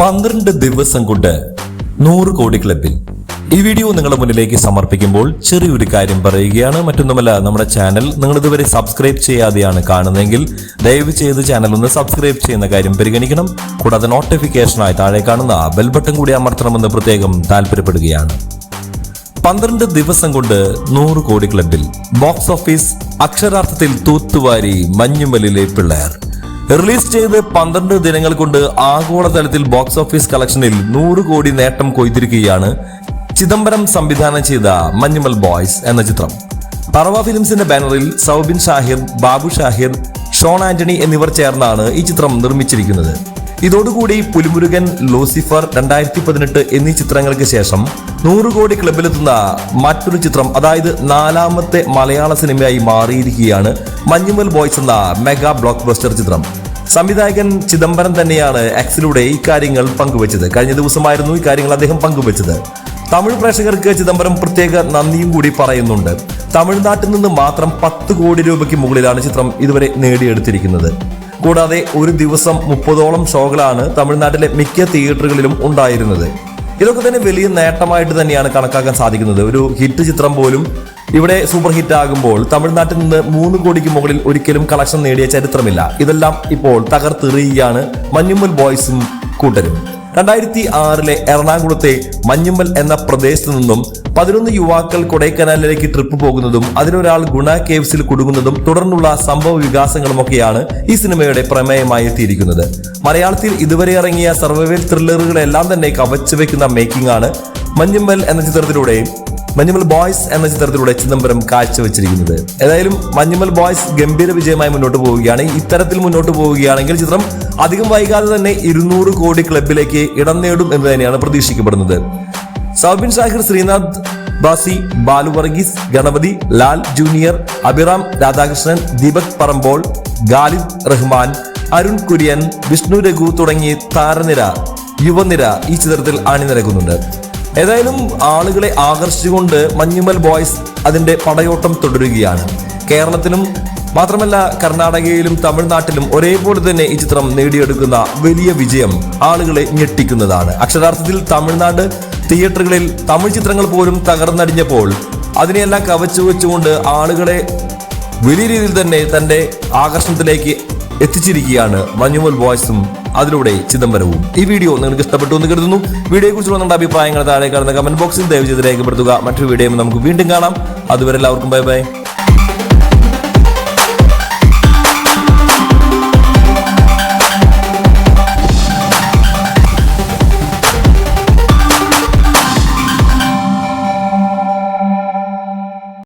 പന്ത്രണ്ട് ദിവസം കൊണ്ട് നൂറ് കോടി ക്ലബിൽ ഈ വീഡിയോ നിങ്ങളുടെ മുന്നിലേക്ക് സമർപ്പിക്കുമ്പോൾ ചെറിയൊരു കാര്യം പറയുകയാണ്. മറ്റൊന്നുമല്ല നമ്മുടെ ചാനൽ നിങ്ങൾ ഇതുവരെ സബ്സ്ക്രൈബ് ചെയ്യാതെയാണ് കാണുന്നതെങ്കിൽ ദയവ് ചെയ്ത് ചാനൽ ഒന്ന് സബ്സ്ക്രൈബ് ചെയ്യുന്ന കാര്യം പരിഗണിക്കണം. കൂടാതെ നോട്ടിഫിക്കേഷനായി താഴെ കാണുന്ന ബെൽ ബട്ടൺ കൂടി അമർത്തണമെന്ന് പ്രത്യേകം താല്പര്യപ്പെടുകയാണ്. പന്ത്രണ്ട് ദിവസം കൊണ്ട് നൂറ് കോടി ക്ലബിൽ ബോക്സ് ഓഫീസ് അക്ഷരാർത്ഥത്തിൽ തൂത്തുവാരി മഞ്ഞുമലിലെ പിള്ളേർ. റിലീസ് ചെയ്ത് പന്ത്രണ്ട് ദിനങ്ങൾ കൊണ്ട് ആഗോളതലത്തിൽ ബോക്സ് ഓഫീസ് കളക്ഷനിൽ നൂറ് കോടി നേട്ടം കൊയ്തിരിക്കുകയാണ് ചിദംബരം സംവിധാനം ചെയ്ത മഞ്ഞുമൽ ബോയ്സ് എന്ന ചിത്രം. പറവ ഫിലിംസിന്റെ ബാനറിൽ സൗബിൻ ഷാഹിർ ബാബു ഷാഹിർ ഷോൺ ആന്റണി എന്നിവർ ചേർന്നാണ് ഈ ചിത്രം നിർമ്മിച്ചിരിക്കുന്നത്. ഇതോടുകൂടി പുലിമുരുകൻ ലൂസിഫർ രണ്ടായിരത്തി പതിനെട്ട് എന്നീ ചിത്രങ്ങൾക്ക് ശേഷം നൂറ് കോടി ക്ലബിലെത്തുന്ന മറ്റൊരു ചിത്രം അതായത് നാലാമത്തെ മലയാള സിനിമയായി മാറിയിരിക്കുകയാണ് മഞ്ഞുമൽ ബോയ്സ് എന്ന മെഗാ ബ്ലോക്ക് ബസ്റ്റർ ചിത്രം. സംവിധായകൻ ചിദംബരം തന്നെയാണ് എക്സിലൂടെ ഇക്കാര്യങ്ങൾ പങ്കുവച്ചത്. കഴിഞ്ഞ ദിവസമായിരുന്നു ഇക്കാര്യങ്ങൾ അദ്ദേഹം പങ്കുവച്ചത്. തമിഴ് പ്രേക്ഷകർക്ക് ചിദംബരം പ്രത്യേക നന്ദിയും കൂടി പറയുന്നുണ്ട്. തമിഴ്നാട്ടിൽ നിന്ന് മാത്രം പത്ത് കോടി രൂപയ്ക്ക് മുകളിലാണ് ചിത്രം ഇതുവരെ നേടിയെടുത്തിരിക്കുന്നത്. കൂടാതെ ഒരു ദിവസം മുപ്പതോളം ഷോകളാണ് തമിഴ്നാട്ടിലെ മിക്ക തിയേറ്ററുകളിലും ഉണ്ടായിരുന്നത്. ഇതൊക്കെ തന്നെ വലിയ നേട്ടമായിട്ട് തന്നെയാണ് കണക്കാക്കാൻ സാധിക്കുന്നത്. ഒരു ഹിറ്റ് ചിത്രം പോലും ഇവിടെ സൂപ്പർ ഹിറ്റ് ആകുമ്പോൾ തമിഴ്നാട്ടിൽ നിന്ന് മൂന്ന് കോടിക്ക് മുകളിൽ ഒരിക്കലും കളക്ഷൻ നേടിയ ചരിത്രമില്ല. ഇതെല്ലാം ഇപ്പോൾ തകർത്തെറിയുകയാണ് മഞ്ഞുമ്മൽ ബോയ്സും കൂട്ടരും. രണ്ടായിരത്തി ആറിലെ എറണാകുളത്തെ മഞ്ഞുമ്മൽ എന്ന പ്രദേശത്ത് നിന്നും പതിനൊന്ന് യുവാക്കൾ കൊടൈക്കനാലിലേക്ക് ട്രിപ്പ് പോകുന്നതും അതിലൊരാൾ ഗുണ കേവ്സിൽ കുടുങ്ങുന്നതും തുടർന്നുള്ള സംഭവ വികാസങ്ങളുമൊക്കെയാണ് ഈ സിനിമയുടെ പ്രമേയമായി എത്തിയിരിക്കുന്നത്. മലയാളത്തിൽ ഇതുവരെ ഇറങ്ങിയ സർവൈവൽ ത്രില്ലറുകളെല്ലാം തന്നെ കവച്ചു വെക്കുന്ന മേക്കിംഗ് ആണ് മഞ്ഞുമ്മൽ എന്ന ചിത്രത്തിലൂടെ മഞ്ഞുമൽ ബോയ്സ് എന്ന ചിത്രത്തിലൂടെ ചിദംബരം കാഴ്ചവെച്ചിരിക്കുന്നത്. ഏതായാലും മഞ്ഞുമൽ ബോയ്സ് ഗംഭീര വിജയമായി മുന്നോട്ട് പോവുകയാണ്. ഇത്തരത്തിൽ മുന്നോട്ട് പോവുകയാണെങ്കിൽ ചിത്രം അധികം വൈകാതെ തന്നെ ഇരുന്നൂറ് കോടി ക്ലബിലേക്ക് ഇടം നേടും എന്ന് തന്നെയാണ് പ്രതീക്ഷിക്കപ്പെടുന്നത്. സൗബിൻ ഷാഹിർ ശ്രീനാഥ് ബാസി ബാലു വർഗീസ് ഗണപതി ലാൽ ജൂനിയർ അഭിറാം രാധാകൃഷ്ണൻ ദീപക് പറമ്പോൾ ഗാലിദ് റഹ്മാൻ അരുൺ കുര്യൻ വിഷ്ണു രഘു തുടങ്ങി താരനിര യുവനിര ഈ ചിത്രത്തിൽ അണിനിരക്കുന്നുണ്ട്. ഏതായാലും ആളുകളെ ആകർഷിച്ചുകൊണ്ട് മഞ്ഞുമൽ ബോയ്സ് അതിന്റെ പടയോട്ടം തുടരുകയാണ്. കേരളത്തിലും മാത്രമല്ല കർണാടകയിലും തമിഴ്നാട്ടിലും ഒരേപോലെ തന്നെ ഈ ചിത്രം നേടിയെടുക്കുന്ന വലിയ വിജയം ആളുകളെ ഞെട്ടിക്കുന്നതാണ്. അക്ഷരാർത്ഥത്തിൽ തമിഴ്നാട് തിയേറ്ററുകളിൽ തമിഴ് ചിത്രങ്ങൾ പോലും തകർന്നടിഞ്ഞപ്പോൾ അതിനെയെല്ലാം കവച്ചു വെച്ചുകൊണ്ട് ആളുകളെ വലിയ രീതിയിൽ തന്നെ തന്റെ ആകർഷണത്തിലേക്ക് എത്തിച്ചിരിക്കുകയാണ് മഞ്ഞുമൽ ബോയ്സും അതിലൂടെ ചിദംബരവും. ഈ വീഡിയോ നിങ്ങൾക്ക് ഇഷ്ടപ്പെട്ടു എന്ന് കരുതുന്നു. വീഡിയോയെ കുറിച്ചുള്ള നിങ്ങളുടെ അഭിപ്രായങ്ങൾ താഴെ കാണുന്ന കമന്റ് ബോക്സിൽ ദയവ് ചെയ്ത് രേഖപ്പെടുത്തുക. മറ്റൊരു വീഡിയോ നമുക്ക് വീണ്ടും കാണാം. അതുവരെ എല്ലാവർക്കും ബൈ ബൈ.